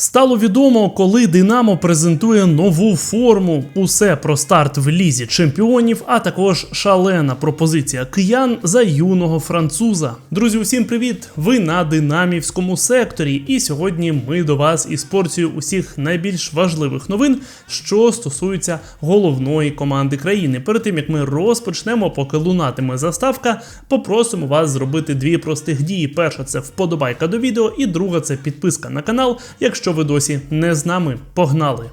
Стало відомо, коли Динамо презентує нову форму. Усе про старт в лізі чемпіонів, а також шалена пропозиція киян за юного француза. Друзі, усім привіт! Ви на динамівському секторі. І сьогодні ми до вас із порцією усіх найбільш важливих новин, що стосуються головної команди країни. Перед тим як ми розпочнемо, поки лунатиме заставка, попросимо вас зробити дві простих дії. Перша це вподобайка до відео, і друга це підписка на канал, якщо ви досі не з нами. Погнали!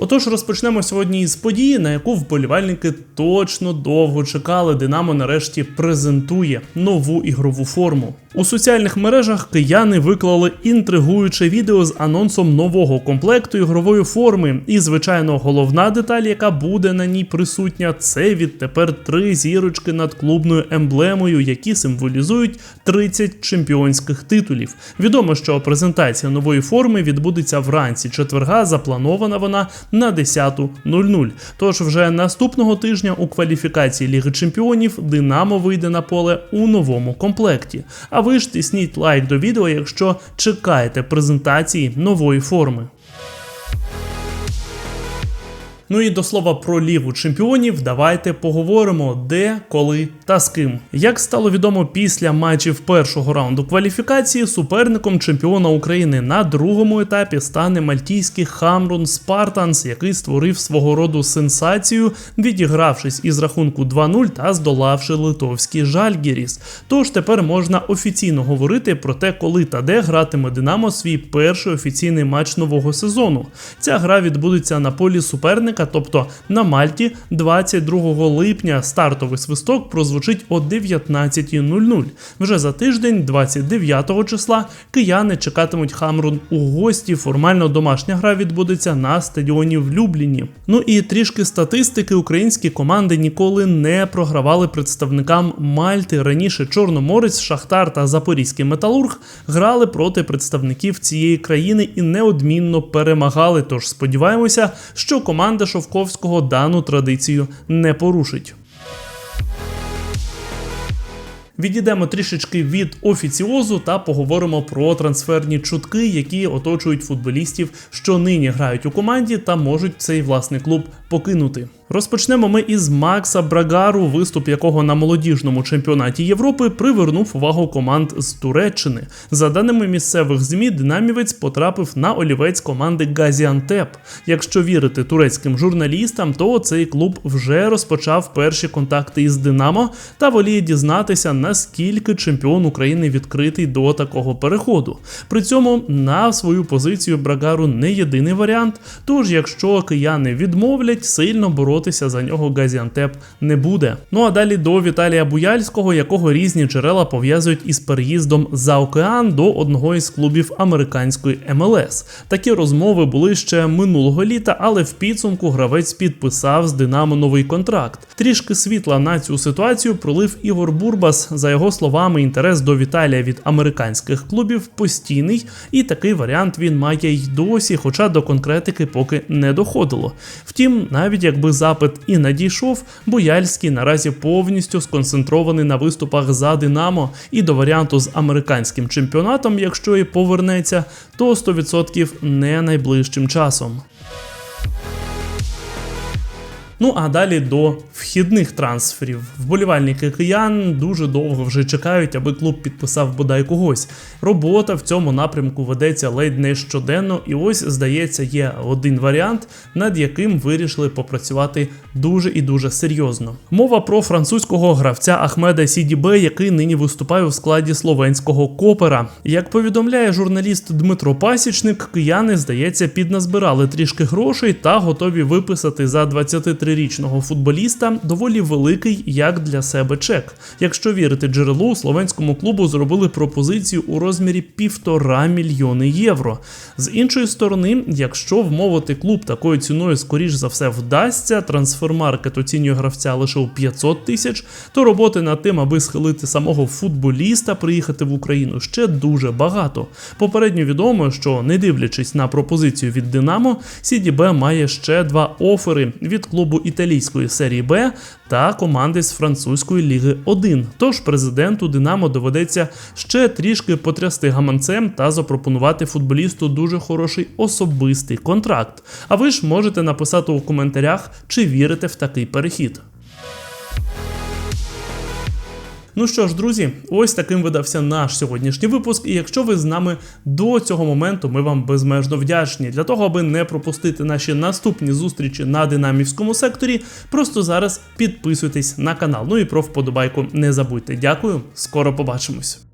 Отож, розпочнемо сьогодні із події, на яку вболівальники точно довго чекали. Динамо нарешті презентує нову ігрову форму. У соціальних мережах кияни виклали інтригуюче відео з анонсом нового комплекту ігрової форми. І, звичайно, головна деталь, яка буде на ній присутня, це відтепер три зірочки над клубною емблемою, які символізують 30 чемпіонських титулів. Відомо, що презентація нової форми відбудеться вранці четверга. Запланована вона на 10.00. Тож вже наступного тижня у кваліфікації Ліги Чемпіонів Динамо вийде на поле у новому комплекті. А ви ж тисніть лайк до відео, якщо чекаєте презентації нової форми. Ну і до слова про Лігу чемпіонів, давайте поговоримо, де, коли та з ким. Як стало відомо після матчів першого раунду кваліфікації, суперником чемпіона України на другому етапі стане мальтійський Хамрун Спартанс, який створив свого роду сенсацію, відігравшись із рахунку 2-0 та здолавши литовський Жальгіріс. Тож тепер можна офіційно говорити про те, коли та де гратиме Динамо свій перший офіційний матч нового сезону. Ця гра відбудеться на полі суперника тобто на Мальті 22 липня стартовий свисток прозвучить о 19.00. Вже за тиждень, 29 числа, кияни чекатимуть Хамрун у гості. Формально домашня гра відбудеться на стадіоні в Любліні. Ну і трішки статистики українські команди ніколи не програвали представникам Мальти. Раніше Чорноморець, Шахтар та Запорізький Металург грали проти представників цієї країни і неодмінно перемагали. Тож сподіваємося, що команда Шовковського дану традицію не порушить. Відійдемо трішечки від офіціозу та поговоримо про трансферні чутки, які оточують футболістів, що нині грають у команді та можуть цей власний клуб покинути. Розпочнемо ми із Макса Брагару, виступ якого на молодіжному чемпіонаті Європи привернув увагу команд з Туреччини. За даними місцевих змі, динамівець потрапив на олівець команди Газіантеп. Якщо вірити турецьким журналістам, то цей клуб вже розпочав перші контакти із Динамо та воліє дізнатися, наскільки чемпіон України відкритий до такого переходу. При цьому на свою позицію Брагару не єдиний варіант. Тож, якщо кияни відмовлять, сильно боротися за нього Газіантеп не буде. Ну а далі до Віталія Буяльського, якого різні джерела пов'язують із переїздом за океан до одного із клубів американської МЛС. Такі розмови були ще минулого літа, але в підсумку гравець підписав з Динамо новий контракт. Трішки світла на цю ситуацію пролив Ігор Бурбас. За його словами, інтерес до Віталія від американських клубів постійний, і такий варіант він має й досі, хоча до конкретики поки не доходило. Втім, навіть якби запит і надійшов, Бояльський наразі повністю сконцентрований на виступах за Динамо і до варіанту з американським чемпіонатом, якщо і повернеться, то 100% не найближчим часом. Ну а далі до вхідних трансферів. Вболівальники киян дуже довго вже чекають, аби клуб підписав бодай когось. Робота в цьому напрямку ведеться ледь не щоденно, і ось, здається, є один варіант, над яким вирішили попрацювати дуже і дуже серйозно. Мова про французького гравця Ахмеда Сідібе, який нині виступає у складі словенського копера. Як повідомляє журналіст Дмитро Пасічник, кияни, здається, підназбирали трішки грошей та готові виписати за 23 23-річного футболіста доволі великий як для себе чек. Якщо вірити джерелу, словенському клубу зробили пропозицію у розмірі півтора мільйони євро. З іншої сторони, якщо вмовити клуб такою ціною, скоріш за все вдасться, трансфермаркет оцінює гравця лише у 500 тисяч, то роботи над тим, аби схилити самого футболіста, приїхати в Україну ще дуже багато. Попередньо відомо, що не дивлячись на пропозицію від Динамо, Сідібе має ще два офери від клубу клубу італійської серії Б та команди з французької ліги 1. Тож президенту Динамо доведеться ще трішки потрясти гаманцем та запропонувати футболісту дуже хороший особистий контракт. А ви ж можете написати у коментарях, чи вірите в такий перехід. Ну що ж, друзі, ось таким видався наш сьогоднішній випуск. І якщо ви з нами до цього моменту, ми вам безмежно вдячні. Для того, аби не пропустити наші наступні зустрічі на динамівському секторі, просто зараз підписуйтесь на канал. Ну і про вподобайку не забудьте. Дякую, скоро побачимось.